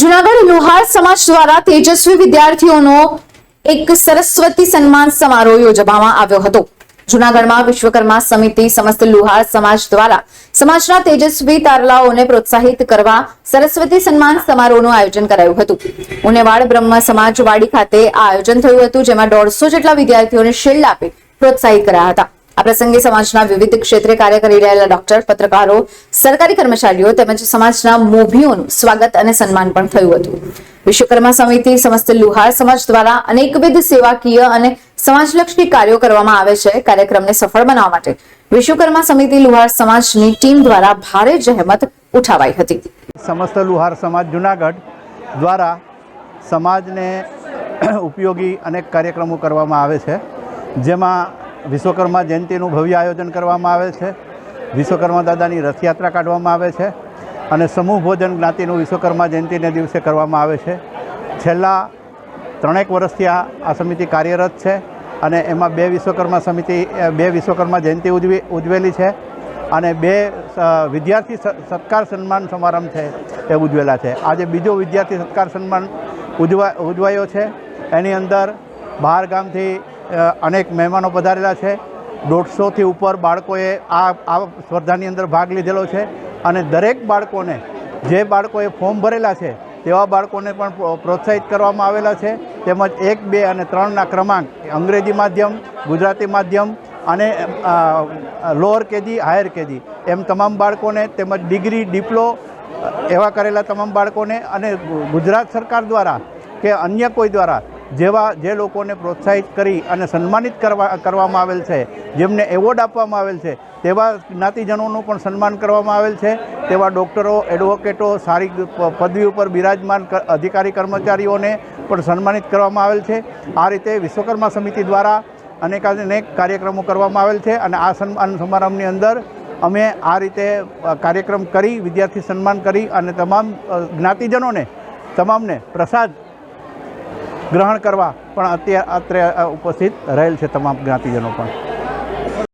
જુનાગઢ લુહાર સમાજ દ્વારા તેજસ્વી વિદ્યાર્થીઓનો એક સરસ્વતી સન્માન સમારોહ યોજવામાં આવ્યો હતો. જુનાગઢમાં વિશ્વકર્મા સમિતિ સમસ્ત લુહાર સમાજ દ્વારા સમાજના તેજસ્વી તારલાઓને પ્રોત્સાહિત કરવા સરસ્વતી સન્માન સમારોહનું આયોજન કરાયું હતું. ઉનેવાડ બ્રહ્મ સમાજવાડી ખાતે આ આયોજન થયું હતું, જેમાં દોઢસો જેટલા વિદ્યાર્થીઓને શિલ્ડ આપી પ્રોત્સાહિત કર્યા હતા. આ પ્રસંગે સમાજના વિવિધ ક્ષેત્રે કાર્ય કરી રહેલા ડોક્ટર, પત્રકારો, સરકારી કર્મચારીઓ તેમજ સમાજના મોભીઓનું સ્વાગત અને સન્માન પણ થયું હતું. વિશ્વકર્મા સમિતિ, સમસ્ત લુહાર સમાજ દ્વારા અનેકવિધ સેવાકીય અને સમાજલક્ષી કાર્યો કરવામાં આવે છે. કાર્યક્રમને સફળ બનાવવા માટે વિશ્વકર્મા સમિતિ, લુહાર સમાજની ટીમ દ્વારા ભારે જહેમત ઉઠાવાઈ હતી. સમસ્ત લુહાર સમાજ, જુનાગઢ દ્વારા સમાજને ઉપયોગી અનેક કાર્યક્રમો કરવામાં આવે છે. જેમાં વિશ્વકર્મા જયંતિનું ભવ્ય આયોજન કરવામાં આવે છે. વિશ્વકર્મા દાદાની રથયાત્રા કાઢવામાં આવે છે અને સમૂહ ભોજન જ્ઞાતિનું વિશ્વકર્મા જયંતિને દિવસે કરવામાં આવે છે. છેલ્લા ત્રણેક વર્ષથી આ આ સમિતિ કાર્યરત છે અને એમાં બે વિશ્વકર્મા સમિતિ બે વિશ્વકર્મા જયંતિ ઉજવી, ઉજવેલી છે અને બે વિદ્યાર્થી સત્કાર સન્માન સમારંભ છે એ ઉજવેલા છે. આજે બીજો વિદ્યાર્થી સત્કાર સન્માન ઉજવા, ઉજવાયો છે. એની અંદર બહાર ગામથી અનેક મહેમાનો પધારેલા છે. દોઢસોથી ઉપર બાળકોએ આ આ સ્પર્ધાની અંદર ભાગ લીધેલો છે અને દરેક બાળકોને જે બાળકોએ ફોર્મ ભરેલા છે તેવા બાળકોને પણ પ્રોત્સાહિત કરવામાં આવેલા છે. તેમજ એક, બે અને ત્રણના ક્રમાંક અંગ્રેજી માધ્યમ, ગુજરાતી માધ્યમ અને લોઅર કેજી, હાયર કેજી એમ તમામ બાળકોને તેમજ ડિગ્રી, ડિપ્લો એવા કરેલા તમામ બાળકોને અને ગુજરાત સરકાર દ્વારા કે અન્ય કોઈ દ્વારા જેવા જે લોકોને પ્રોત્સાહિત કરી અને સન્માનિત કરવા કરવામાં આવેલ છે, જેમને એવોર્ડ આપવામાં આવેલ છે, તેવા જ્ઞાતિજનોનું પણ સન્માન કરવામાં આવેલ છે, તેવા ડૉક્ટરો, એડવોકેટો, સારી પદવી ઉપર બિરાજમાન અધિકારી કર્મચારીઓને પણ સન્માનિત કરવામાં આવેલ છે. આ રીતે વિશ્વકર્મા સમિતિ દ્વારા અનેકાનેક કાર્યક્રમો કરવામાં આવેલ છે અને આ સન્માન સમારંભની અંદર અમે આ રીતે કાર્યક્રમ કરી, વિદ્યાર્થી સન્માન કરી અને તમામ જ્ઞાતિજનોને, તમામને પ્રસાદ ગ્રહણ કરવા. પણ અત્યારે અત્રે ઉપસ્થિત રહેલ છે તમામ જ્ઞાતિજનો પણ.